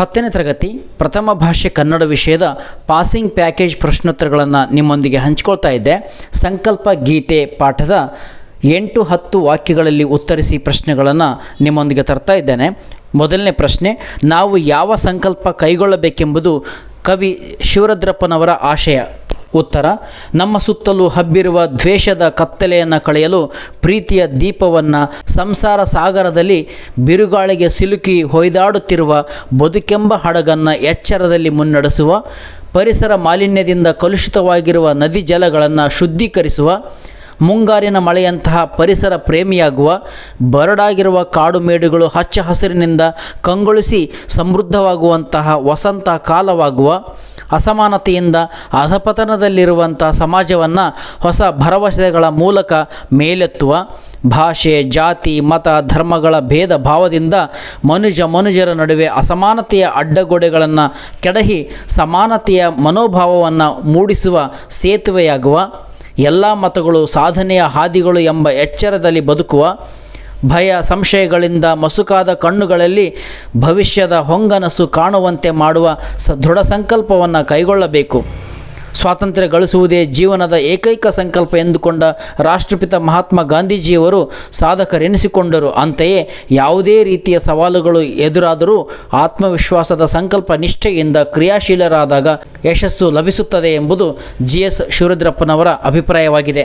ಹತ್ತನೇ ತರಗತಿ ಪ್ರಥಮ ಭಾಷೆ ಕನ್ನಡ ವಿಷಯದ ಪಾಸಿಂಗ್ ಪ್ಯಾಕೇಜ್ ಪ್ರಶ್ನೋತ್ತರಗಳನ್ನು ನಿಮ್ಮೊಂದಿಗೆ ಹಂಚ್ಕೊಳ್ತಾ ಇದ್ದೆ. ಸಂಕಲ್ಪ ಗೀತೆ ಪಾಠದ ಎಂಟು ಹತ್ತು ವಾಕ್ಯಗಳಲ್ಲಿ ಉತ್ತರಿಸಿ ಪ್ರಶ್ನೆಗಳನ್ನು ನಿಮ್ಮೊಂದಿಗೆ ತರ್ತಾ ಇದ್ದೇನೆ. ಮೊದಲನೇ ಪ್ರಶ್ನೆ, ನಾವು ಯಾವ ಸಂಕಲ್ಪ ಕೈಗೊಳ್ಳಬೇಕೆಂಬುದು ಕವಿ ಶಿವರದ್ರಪ್ಪನವರ ಆಶಯ. ಉತ್ತರ, ನಮ್ಮ ಸುತ್ತಲೂ ಹಬ್ಬಿರುವ ದ್ವೇಷದ ಕತ್ತಲೆಯನ್ನು ಕಳೆಯಲು ಪ್ರೀತಿಯ ದೀಪವನ್ನು ಸಂಸಾರ ಸಾಗರದಲ್ಲಿ ಬಿರುಗಾಳಿಗೆ ಸಿಲುಕಿ ಹೊಯ್ದಾಡುತ್ತಿರುವ ಬದುಕೆಂಬ ಹಡಗನ್ನು ಎಚ್ಚರದಲ್ಲಿ ಮುನ್ನಡೆಸುವ, ಪರಿಸರ ಮಾಲಿನ್ಯದಿಂದ ಕಲುಷಿತವಾಗಿರುವ ನದಿ ಜಲಗಳನ್ನು ಶುದ್ಧೀಕರಿಸುವ, ಮುಂಗಾರಿನ ಮಳೆಯಂತಹ ಪರಿಸರ ಪ್ರೇಮಿಯಾಗುವ, ಬರಡಾಗಿರುವ ಕಾಡು ಮೇಡುಗಳು ಹಚ್ಚ ಹಸಿರಿನಿಂದ ಕಂಗೊಳಿಸಿ ಸಮೃದ್ಧವಾಗುವಂತಹ ವಸಂತ ಕಾಲವಾಗುವ ಅಸಮಾನತೆಯಿಂದ ಅಧಪತನದಲ್ಲಿರುವಂಥ ಸಮಾಜವನ್ನು ಹೊಸ ಭರವಸೆಗಳ ಮೂಲಕ ಮೇಲೆತ್ತುವ ಭಾಷೆ, ಜಾತಿ, ಮತ, ಧರ್ಮಗಳ ಭೇದ ಭಾವದಿಂದ ಮನುಜ ಮನುಜರ ನಡುವೆ ಅಸಮಾನತೆಯ ಅಡ್ಡಗೋಡೆಗಳನ್ನು ಕೆಡಹಿ ಸಮಾನತೆಯ ಮನೋಭಾವವನ್ನು ಮೂಡಿಸುವ ಸೇತುವೆಯಾಗುವ, ಎಲ್ಲ ಮತಗಳು ಸಾಧನೆಯ ಹಾದಿಗಳು ಎಂಬ ಎಚ್ಚರದಲ್ಲಿ ಬದುಕುವ ಭಯ, ಸಂಶಯಗಳಿಂದ ಮಸುಕಾದ ಕಣ್ಣುಗಳಲ್ಲಿ ಭವಿಷ್ಯದ ಹೊಂಗನಸು ಕಾಣುವಂತೆ ಮಾಡುವ ಸ, ದೃಢ ಸಂಕಲ್ಪವನ್ನು ಕೈಗೊಳ್ಳಬೇಕು. ಸ್ವಾತಂತ್ರ್ಯ ಗಳಿಸುವುದೇ ಜೀವನದ ಏಕೈಕ ಸಂಕಲ್ಪ ಎಂದುಕೊಂಡ ರಾಷ್ಟ್ರಪಿತ ಮಹಾತ್ಮ ಗಾಂಧೀಜಿಯವರು ಸಾಧಕರೆನಿಸಿಕೊಂಡರು. ಅಂತೆಯೇ ಯಾವುದೇ ರೀತಿಯ ಸವಾಲುಗಳು ಎದುರಾದರೂ ಆತ್ಮವಿಶ್ವಾಸದ ಸಂಕಲ್ಪ ನಿಷ್ಠೆಯಿಂದ ಕ್ರಿಯಾಶೀಲರಾದಾಗ ಯಶಸ್ಸು ಲಭಿಸುತ್ತದೆ ಎಂಬುದು ಜಿ ಎಸ್ ಶಿವರುದ್ರಪ್ಪನವರ ಅಭಿಪ್ರಾಯವಾಗಿದೆ.